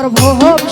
আমার ভোগ